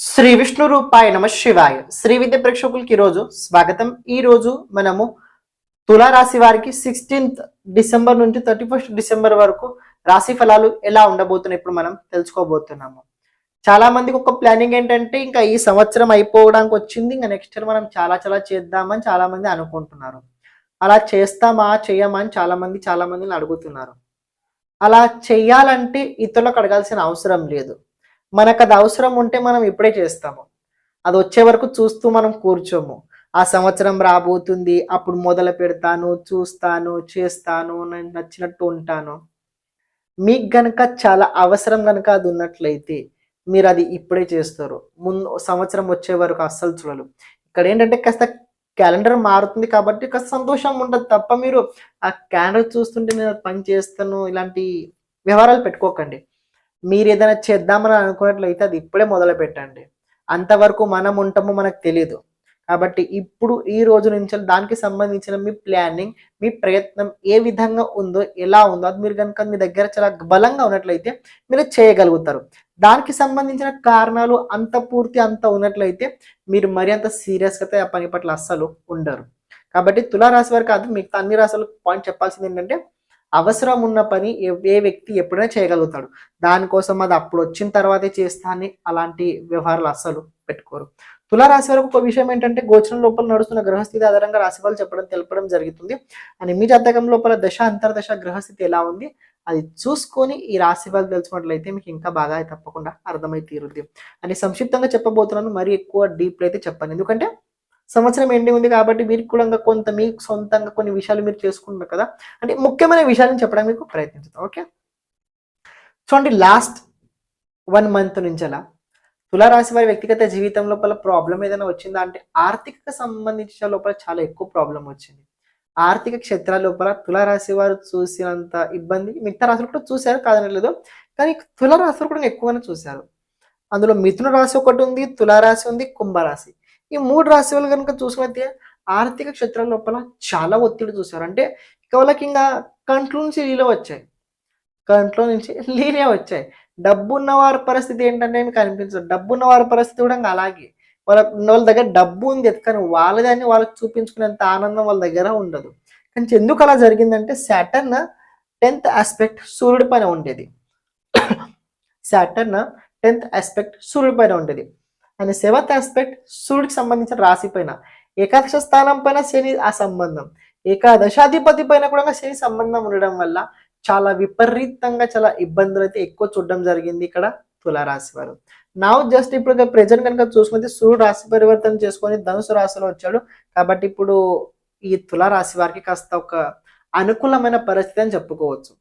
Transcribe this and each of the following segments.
శ్రీ విష్ణు రూపాయ నమ శివాయ. శ్రీ విద్య ప్రేక్షకులకి ఈరోజు స్వాగతం. ఈ రోజు మనము తులారాశి వారికి సిక్స్టీన్త్ డిసెంబర్ నుంచి థర్టీ ఫస్ట్ డిసెంబర్ వరకు రాశి ఫలాలు ఎలా ఉండబోతున్నాయి ఇప్పుడు మనం తెలుసుకోబోతున్నాము. చాలా మందికి ఒక ప్లానింగ్ ఏంటంటే ఇంకా ఈ సంవత్సరం అయిపోవడానికి వచ్చింది. ఇంకా నెక్స్ట్ ఇయర్ మనం చాలా చాలా చేద్దామని చాలా మంది అనుకుంటున్నారు. అలా చేస్తామా చేయమా అని చాలా మంది చాలా మందిని అడుగుతున్నారు. అలా చెయ్యాలంటే ఇతరులకు అడగాల్సిన అవసరం లేదు. మనకు అది అవసరం ఉంటే మనం ఇప్పుడే చేస్తాము. అది వచ్చే వరకు చూస్తూ మనం కూర్చోము. ఆ సంవత్సరం రాబోతుంది అప్పుడు మొదలు పెడతాను చూస్తాను చేస్తాను నేను నచ్చినట్టు ఉంటాను. మీకు గనక చాలా అవసరం గనక అది ఉన్నట్లయితే మీరు అది ఇప్పుడే చేస్తారు. ముందు సంవత్సరం వచ్చే వరకు అస్సలు చూడరు. ఇక్కడ ఏంటంటే కాస్త క్యాలెండర్ మారుతుంది కాబట్టి కాస్త సంతోషం ఉండదు తప్ప మీరు ఆ క్యాలెండర్ చూస్తుంటే నేను పని చేస్తాను ఇలాంటి వ్యవహారాలు పెట్టుకోకండి. మీరు ఏదైనా చేద్దామని అనుకున్నట్లయితే అది ఇప్పుడే మొదలు పెట్టండి అంతవరకు మనం ఉంటామో మనకు తెలియదు కాబట్టి ఇప్పుడు ఈ రోజు నుంచి దానికి సంబంధించిన మీ ప్లానింగ్ మీ ప్రయత్నం ఏ విధంగా ఉందో ఎలా ఉందో అది మీరు కనుక మీ దగ్గర చాలా బలంగా ఉన్నట్లయితే మీరు చేయగలుగుతారు. దానికి సంబంధించిన కారణాలు అంత పూర్తి అంత ఉన్నట్లయితే మీరు మరి అంత సీరియస్గా అయితే ఆ పని పట్ల అస్సలు ఉండరు. కాబట్టి తులారాశి వారు కాదు మిగతా అన్ని రాశులు పాయింట్ చెప్పాల్సింది ఏంటంటే అవసరం ఉన్న పని ఏ- వ్యక్తి ఎప్పుడైనా చేయగలుగుతాడు. దానికోసం అది అప్పుడు వచ్చిన తర్వాతే చేస్తాను అలాంటి వ్యవహారాలు అస్సలు పెట్టుకోరు. తులారాశి వరకు ఒక విషయం ఏంటంటే గోచరం లోపల నడుస్తున్న గ్రహస్థితి ఆధారంగా రాశి వాళ్ళు చెప్పడం తెలపడం జరుగుతుంది. అని మీ జాతకం లోపల దశ అంతర్దశ గ్రహస్థితి ఎలా ఉంది అది చూసుకొని ఈ రాశి వాళ్ళు తెలుసుకున్నట్లయితే మీకు ఇంకా బాగా తప్పకుండా అర్థమై తీరుద్ది. అని సంక్షిప్తంగా చెప్పబోతున్నాను మరి ఎక్కువ డీప్ అయితే చెప్పాను. ఎందుకంటే సంవత్సరం ఎండింగ్ ఉంది కాబట్టి మీరు కూడా ఇంకా కొంత మీకు సొంతంగా కొన్ని విషయాలు మీరు చేసుకుంటున్నారు కదా. అంటే ముఖ్యమైన విషయాలను చెప్పడానికి మీకు ప్రయత్నించుతాం ఓకే? చూడండి లాస్ట్ వన్ మంత్ నుంచి అలా తులారాశి వారి వ్యక్తిగత జీవితం లోపల ప్రాబ్లం ఏదైనా వచ్చిందా? అంటే ఆర్థిక సంబంధించిన లోపల చాలా ఎక్కువ ప్రాబ్లం వచ్చింది. ఆర్థిక క్షేత్రాల లోపల తులారాశి వారు చూసినంత ఇబ్బంది. మిగతా రాశులు కూడా చూశారు కాదనలేదు కానీ తులారాశి కూడా ఎక్కువగానే చూశారు. అందులో మిథున రాశి ఒకటి ఉంది తులారాశి ఉంది కుంభరాశి. ఈ మూడు రాశి వాళ్ళు కనుక చూసుకుంటే ఆర్థిక క్షేత్రం లోపల చాలా ఒత్తిడి చూసారు అంటే ఇక వాళ్ళకి ఇంకా కంట్లో నుంచి లీలో వచ్చాయి. కంట్లో నుంచి లీనే వచ్చాయి. డబ్బు ఉన్న వారి పరిస్థితి ఏంటంటే మీకు అనిపించదు డబ్బు ఉన్న వారి పరిస్థితి కూడా ఇంకా అలాగే. వాళ్ళ వాళ్ళ దగ్గర డబ్బు ఉంది. కానీ వాళ్ళదాన్ని వాళ్ళకి చూపించుకునేంత ఆనందం వాళ్ళ దగ్గర ఉండదు. కానీ ఎందుకు అలా జరిగిందంటే సాటర్న్ టెన్త్ ఆస్పెక్ట్ సూర్యుడి పైన ఉండేది. సాటర్న్ టెన్త్ ఆస్పెక్ట్ సూర్యుడి పైన ఉండేది. అండ్ సెవెంత్ ఆస్పెక్ట్ సూర్యుడికి సంబంధించిన రాశి పైన ఏకాదశ స్థానం పైన శని ఆ సంబంధం ఏకాదశాధిపతి పైన కూడా శని సంబంధం ఉండడం వల్ల చాలా విపరీతంగా చాలా ఇబ్బందులు అయితే ఎక్కువ చూడడం జరిగింది ఇక్కడ తులారాశి వారు. నా జస్ట్ ఇప్పుడు ప్రజెంట్ కనుక చూసుకుంటే సూర్యుడు రాశి పరివర్తన చేసుకొని ధనుసు రాశిలో వచ్చాడు. కాబట్టి ఇప్పుడు ఈ తులారాశి వారికి కాస్త ఒక అనుకూలమైన పరిస్థితి అని చెప్పుకోవచ్చు.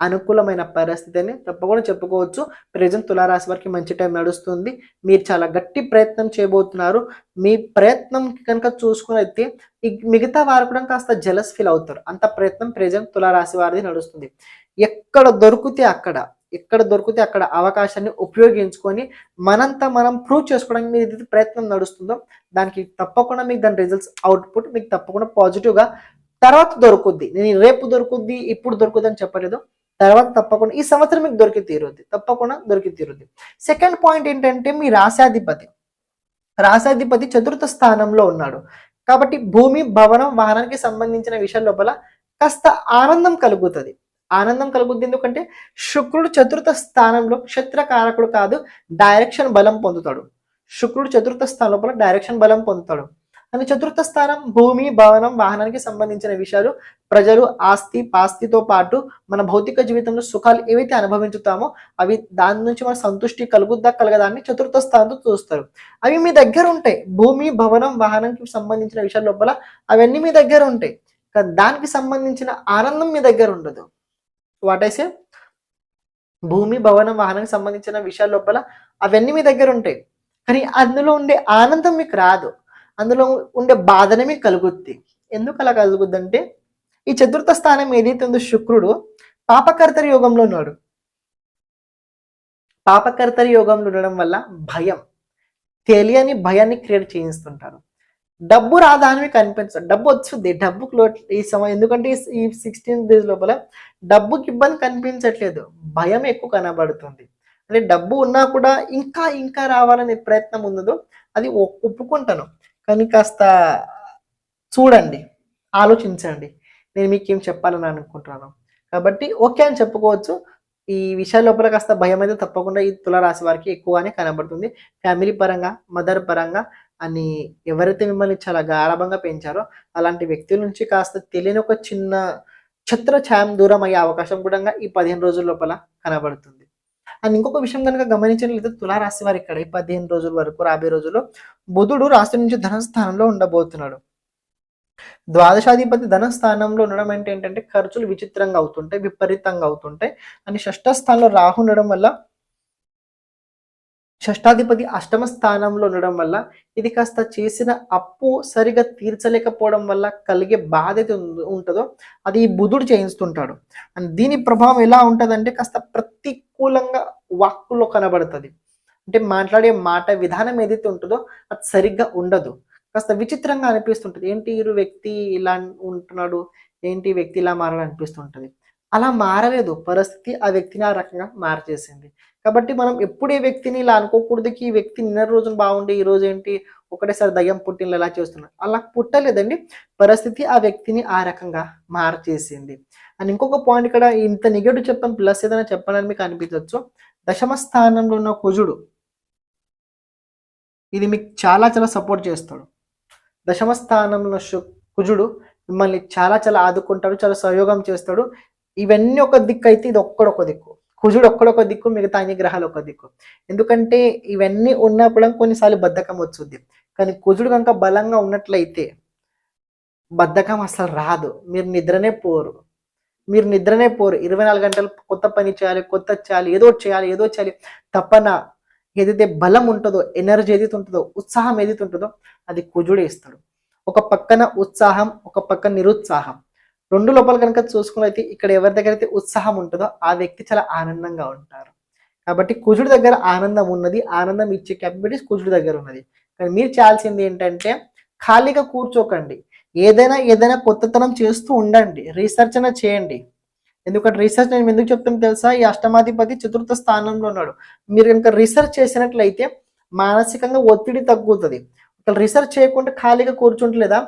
అనుకూలమైన పరిస్థితి అని తప్పకుండా చెప్పుకోవచ్చు. ప్రజెంట్ తులారాశి వారికి మంచి టైం నడుస్తుంది. మీరు చాలా గట్టి ప్రయత్నం చేయబోతున్నారు. మీ ప్రయత్నం కనుక చూసుకునైతే మిగతా వారు కూడా కాస్త జలస్ ఫీల్ అవుతారు. అంత ప్రయత్నం ప్రజెంట్ తులారాశి వారిది నడుస్తుంది. ఎక్కడ దొరికితే అక్కడ ఎక్కడ దొరికితే అక్కడ అవకాశాన్ని ఉపయోగించుకొని మనంతా మనం ప్రూవ్ చేసుకోవడానికి మీరు ఏదైతే ప్రయత్నం నడుస్తుందో దానికి తప్పకుండా మీకు దాని రిజల్ట్స్ అవుట్పుట్ మీకు తప్పకుండా పాజిటివ్గా తర్వాత దొరుకుద్ది. నేను రేపు దొరుకుద్ది ఇప్పుడు దొరుకుద్ది అని చెప్పలేదు. తర్వాత తప్పకుండా ఈ సంవత్సరం మీకు దొరికి తీరుద్ది. తప్పకుండా దొరికి తీరుద్ది. సెకండ్ పాయింట్ ఏంటంటే మీ రాశాధిపతి. రాశాధిపతి చతుర్థ స్థానంలో ఉన్నాడు. కాబట్టి భూమి భవనం వాహనానికి సంబంధించిన విషయాల లోపల కాస్త ఆనందం కలుగుతుంది. ఆనందం కలుగుద్ది ఎందుకంటే శుక్రుడు చతుర్థ స్థానంలో క్షత్రకారకుడు కాదు డైరెక్షన్ బలం పొందుతాడు. శుక్రుడు చతుర్థ స్థానం లోపల డైరెక్షన్ బలం పొందుతాడు. కానీ చతుర్థ స్థానం భూమి భవనం వాహనానికి సంబంధించిన విషయాలు ప్రజలు ఆస్తి పాస్తితో పాటు మన భౌతిక జీవితంలో సుఖాలు ఏవైతే అనుభవించుతామో అవి దాని నుంచి మన సంతృష్టి కలుగుద్దా కలగదాన్ని చతుర్థ స్థానంతో చూస్తారు. అవి మీ దగ్గర ఉంటాయి. భూమి భవనం వాహనానికి సంబంధించిన విషయాల లోపల అవన్నీ మీ దగ్గర ఉంటాయి. కానీ దానికి సంబంధించిన ఆనందం మీ దగ్గర ఉండదు. వాటైసే భూమి భవనం వాహనానికి సంబంధించిన విషయాల లోపల అవన్నీ మీ దగ్గర ఉంటాయి. కానీ అందులో ఉండే ఆనందం మీకు రాదు. అందులో ఉండే బాధనే మీకు కలుగుద్ది. ఎందుకు అలా కలుగుద్ది అంటే ఈ చతుర్థ స్థానం ఏదైతే ఉందో శుక్రుడు పాపకర్తరి యోగంలో ఉన్నాడు. పాపకర్తరి యోగంలో ఉండడం వల్ల భయం తెలియని భయాన్ని క్రియేట్ చేయిస్తుంటారు. డబ్బు రాదా అని కనిపించదు డబ్బు వచ్చింది డబ్బుకు లో ఈ సమయం ఎందుకంటే ఈ సిక్స్టీన్ డేస్ లోపల డబ్బుకి ఇబ్బంది కనిపించట్లేదు. భయం ఎక్కువ కనబడుతుంది. అంటే డబ్బు ఉన్నా కూడా ఇంకా ఇంకా రావాలనే ప్రయత్నం ఉన్నదో అది ఒప్పుకుంటాను. కానీ కాస్త చూడండి ఆలోచించండి. నేను మీకు ఏం చెప్పాలని అనుకుంటున్నాను. కాబట్టి ఓకే అని చెప్పుకోవచ్చు. ఈ విషయాల లోపల కాస్త భయం అయితే తప్పకుండా ఈ తులారాశి వారికి ఎక్కువగానే కనబడుతుంది. ఫ్యామిలీ పరంగా మదర్ పరంగా అని ఎవరైతే మిమ్మల్ని చాలా గారాభంగా పెంచారో అలాంటి వ్యక్తుల నుంచి కాస్త తెలియని ఒక చిన్న ఛత్ర ఛాయం దూరం అయ్యే అవకాశం కూడా ఈ పదిహేను రోజుల లోపల కనబడుతుంది. అండ్ ఇంకొక విషయం కనుక గమనించినట్లయితే తులారాశి వారి ఇక్కడ ఈ పదిహేను రోజుల వరకు రాబోయే రోజుల్లో బుధుడు రాశి నుంచి ధనస్థానంలో ఉండబోతున్నాడు. ద్వాదశాధిపతి ధన స్థానంలో ఉండడం అంటే ఏంటంటే ఖర్చులు విచిత్రంగా అవుతుంటాయి విపరీతంగా అవుతుంటాయి. అని షష్ఠ స్థానంలో రాహు ఉండడం వల్ల షష్టాధిపతి అష్టమ స్థానంలో ఉండడం వల్ల ఇది కాస్త చేసిన అప్పు సరిగా తీర్చలేకపోవడం వల్ల కలిగే బాధ అయితే ఉంటుందో అది ఈ బుధుడు చేయిస్తుంటాడు. అండ్ దీని ప్రభావం ఎలా ఉంటుందంటే కాస్త ప్రతికూలంగా వాక్కులో కనబడుతుంది. అంటే మాట్లాడే మాట విధానం ఏదైతే ఉంటుందో అది సరిగ్గా ఉండదు. కాస్త విచిత్రంగా అనిపిస్తుంటుంది. ఏంటి ఇరు వ్యక్తి ఇలా ఉంటున్నాడు? ఏంటి వ్యక్తి ఇలా మారాలనిపిస్తుంటుంది? అలా మారలేదు. పరిస్థితి ఆ వ్యక్తిని ఆ రకంగా మార్చేసింది. కాబట్టి మనం ఎప్పుడు ఈ వ్యక్తిని ఇలా అనుకోకూడదు ఈ వ్యక్తి నిన్న రోజున బాగుండే ఈ రోజు ఏంటి ఒకటేసారి దయ్యం పుట్టిన ఎలా చేస్తున్నారు అలా పుట్టలేదండి. పరిస్థితి ఆ వ్యక్తిని ఆ రకంగా మార్చేసింది. అండ్ ఇంకొక పాయింట్ ఇక్కడ ఇంత నెగటివ్ చెప్పాం ప్లస్ ఏదైనా చెప్పాలని మీకు అనిపించవచ్చు దశమ స్థానంలో ఉన్న కుజుడు ఇది మీకు చాలా చాలా సపోర్ట్ చేస్తాడు. దశమ స్థానంలో కుజుడు మిమ్మల్ని చాలా చాలా ఆదుకుంటాడు చాలా సహయోగం చేస్తాడు. ఇవన్నీ ఒక దిక్కు అయితే ఇది ఒక్కడొక దిక్కు. కుజుడు ఒక్కడొక దిక్కు మిగతా అన్ని గ్రహాలు ఒక దిక్కు. ఎందుకంటే ఇవన్నీ ఉన్నప్పుడు కొన్నిసార్లు బద్ధకం వచ్చుద్ది. కానీ కుజుడు కనుక బలంగా ఉన్నట్లయితే బద్ధకం అసలు రాదు. మీరు నిద్రనే పోరు. మీరు నిద్రనే పోరు. ఇరవై నాలుగు గంటలు కొత్త పని చేయాలి కొత్త చేయాలి ఏదో చేయాలి ఏదో చేయాలి. తపన ఏదైతే బలం ఉంటుందో ఎనర్జీ ఏదైతే ఉంటుందో ఉత్సాహం ఏదైతే ఉంటుందో అది కుజుడే ఇస్తాడు. ఒక పక్కన ఉత్సాహం ఒక పక్కన నిరుత్సాహం. రెండు లోపల కనుక చూసుకున్నైతే అయితే ఇక్కడ ఎవరి దగ్గర అయితే ఉత్సాహం ఉంటుందో ఆ వ్యక్తి చాలా ఆనందంగా ఉంటారు. కాబట్టి కుజుడి దగ్గర ఆనందం ఉన్నది ఆనందం ఇచ్చే క్యాపబిలిటీస్ కుజుడి దగ్గర ఉన్నది. కానీ మీరు చేయాల్సింది ఏంటంటే ఖాళీగా కూర్చోకండి. ఏదైనా ఏదైనా కొత్తతనం చేస్తూ ఉండండి. రీసెర్చ్ అయినా చేయండి. ఎందుకంటే రీసెర్చ్ నేను ఎందుకు చెప్తాను తెలుసా? ఈ అష్టమాధిపతి చతుర్థ స్థానంలో ఉన్నాడు. మీరు కనుక రీసెర్చ్ చేసినట్లయితే మానసికంగా ఒత్తిడి తగ్గుతుంది. ఒకవేళ రీసెర్చ్ చేయకుండా ఖాళీగా కూర్చుంటలేదా?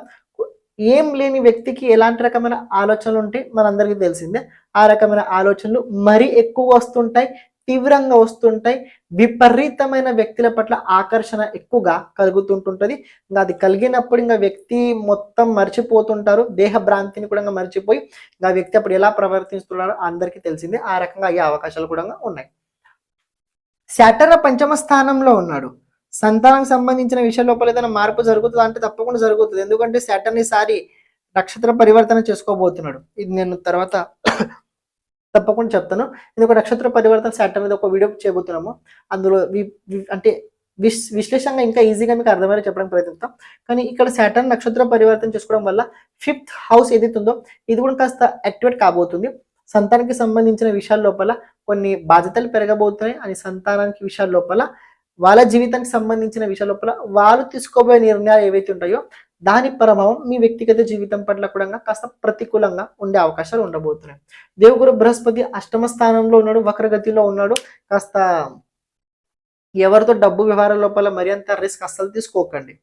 ఏం లేని వ్యక్తికి ఎలాంటి రకమైన ఆలోచనలు ఉంటాయి మనందరికీ తెలిసిందే. ఆ రకమైన ఆలోచనలు మరీ ఎక్కువ వస్తుంటాయి తీవ్రంగా వస్తుంటాయి. విపరీతమైన వ్యక్తుల పట్ల ఆకర్షణ ఎక్కువగా కలుగుతుంటుంటుంది. ఇంకా అది కలిగినప్పుడు ఇంకా వ్యక్తి మొత్తం మర్చిపోతుంటారు. దేహ భ్రాంతిని కూడా మర్చిపోయి ఇంకా ఆ వ్యక్తి అప్పుడు ఎలా ప్రవర్తిస్తున్నారో అందరికీ తెలిసిందే. ఆ రకంగా అయ్యే అవకాశాలు కూడా ఉన్నాయి. శాటర్ పంచమ స్థానంలో ఉన్నాడు. సంతానానికి సంబంధించిన విషయం లోపల ఏదైనా మార్పు జరుగుతుందా అంటే తప్పకుండా జరుగుతుంది. ఎందుకంటే సాటర్న్ ఈసారి నక్షత్ర పరివర్తన చేసుకోబోతున్నాడు. ఇది నేను తర్వాత తప్పకుండా చెప్తాను. ఇది ఒక నక్షత్ర పరివర్తన శాటర్న్ మీద ఒక వీడియో చేయబోతున్నాము. అందులో వి- అంటే విశ్ విశ్లేషంగా ఇంకా ఈజీగా మీకు అర్థమయ్యేలా చెప్పడానికి ప్రయత్నిస్తాం. కానీ ఇక్కడ శాటర్న్ నక్షత్ర పరివర్తన చేసుకోవడం వల్ల ఫిఫ్త్ హౌస్ ఏదైతే ఉందో ఇది కూడా కాస్త యాక్టివేట్ కాబోతుంది. సంతానానికి సంబంధించిన విషయాల లోపల కొన్ని బాధ్యతలు పెరగబోతున్నాయి. అని సంతానానికి విషయాల లోపల వాళ్ళ జీవితానికి సంబంధించిన విషయాల లోపల వాళ్ళు తీసుకోబోయే నిర్ణయాలు ఏవైతే ఉంటాయో దాని ప్రభావం మీ వ్యక్తిగత జీవితం పట్ల కూడా కాస్త ప్రతికూలంగా ఉండే అవకాశాలు ఉండబోతున్నాయి. దేవుగురు బృహస్పతి అష్టమ స్థానంలో ఉన్నాడు వక్రగతిలో ఉన్నాడు. కాస్త ఎవరితో డబ్బు వ్యవహారం లోపల మరి అంత రిస్క్ అస్సలు తీసుకోకండి.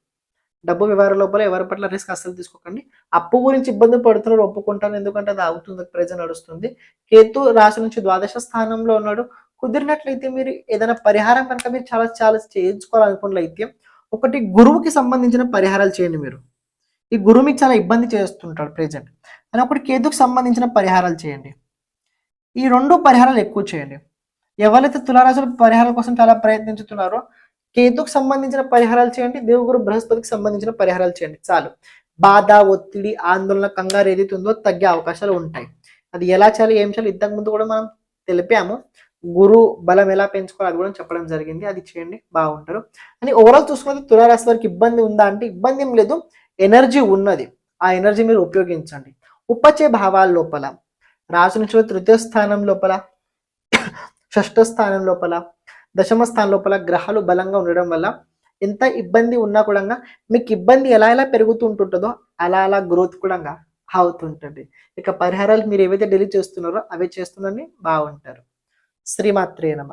డబ్బు వ్యవహారం లోపల ఎవరి పట్ల రిస్క్ అస్సలు తీసుకోకండి. అప్పు గురించి ఇబ్బంది పడుతున్నారు ఒప్పుకుంటాను ఎందుకంటే అది అవుతుంది ప్రజలు నడుస్తుంది. కేతు రాశి నుంచి ద్వాదశ స్థానంలో ఉన్నాడు. కుదిరినట్లయితే మీరు ఏదైనా పరిహారం కనుక మీరు చాలా చాలా చేయించుకోవాలనుకున్నట్లయితే ఒకటి గురువుకి సంబంధించిన పరిహారాలు చేయండి మీరు. ఈ గురువు మీకు చాలా ఇబ్బంది చేస్తుంటాడు ప్రెజెంట్ అని ఒకటి కేతుకు సంబంధించిన పరిహారాలు చేయండి. ఈ రెండు పరిహారాలు ఎక్కువ చేయండి. ఎవరైతే తులారాశుల పరిహారం కోసం చాలా ప్రయత్నించుతున్నారో కేతుకు సంబంధించిన పరిహారాలు చేయండి దేవుగురు బృహస్పతికి సంబంధించిన పరిహారాలు చేయండి. చాలు. బాధ ఒత్తిడి ఆందోళన కంగారు ఏదైతే ఉందో తగ్గే అవకాశాలు ఉంటాయి. అది ఎలా చేయాలి ఏం చేయాలి ఇంతకు ముందు కూడా మనం తెలిపాము. గురు బలం ఎలా పెంచుకోవాలి అది కూడా చెప్పడం జరిగింది. అది చేయండి బాగుంటారు. అని ఓవరాల్ చూసుకుంటే తులారాశి వారికి ఇబ్బంది ఉందా అంటే ఇబ్బంది ఏం లేదు. ఎనర్జీ ఉన్నది. ఆ ఎనర్జీ మీరు ఉపయోగించండి. ఉపచే భావాల లోపల రాశి నుంచి తృతీయ స్థానం లోపల షష్ఠ స్థానం లోపల దశమ స్థానం లోపల గ్రహాలు బలంగా ఉండడం వల్ల ఎంత ఇబ్బంది ఉన్నా కూడా మీకు ఇబ్బంది ఎలా ఎలా పెరుగుతూ ఉంటుంటుందో అలా అలా గ్రోత్ కూడా అవుతుంటుంది. ఇక పరిహారాలు మీరు ఏవైతే డెలీట్ చేస్తున్నారో అవే చేస్తున్నారని బాగుంటారు. శ్రీమాత్రే నమ.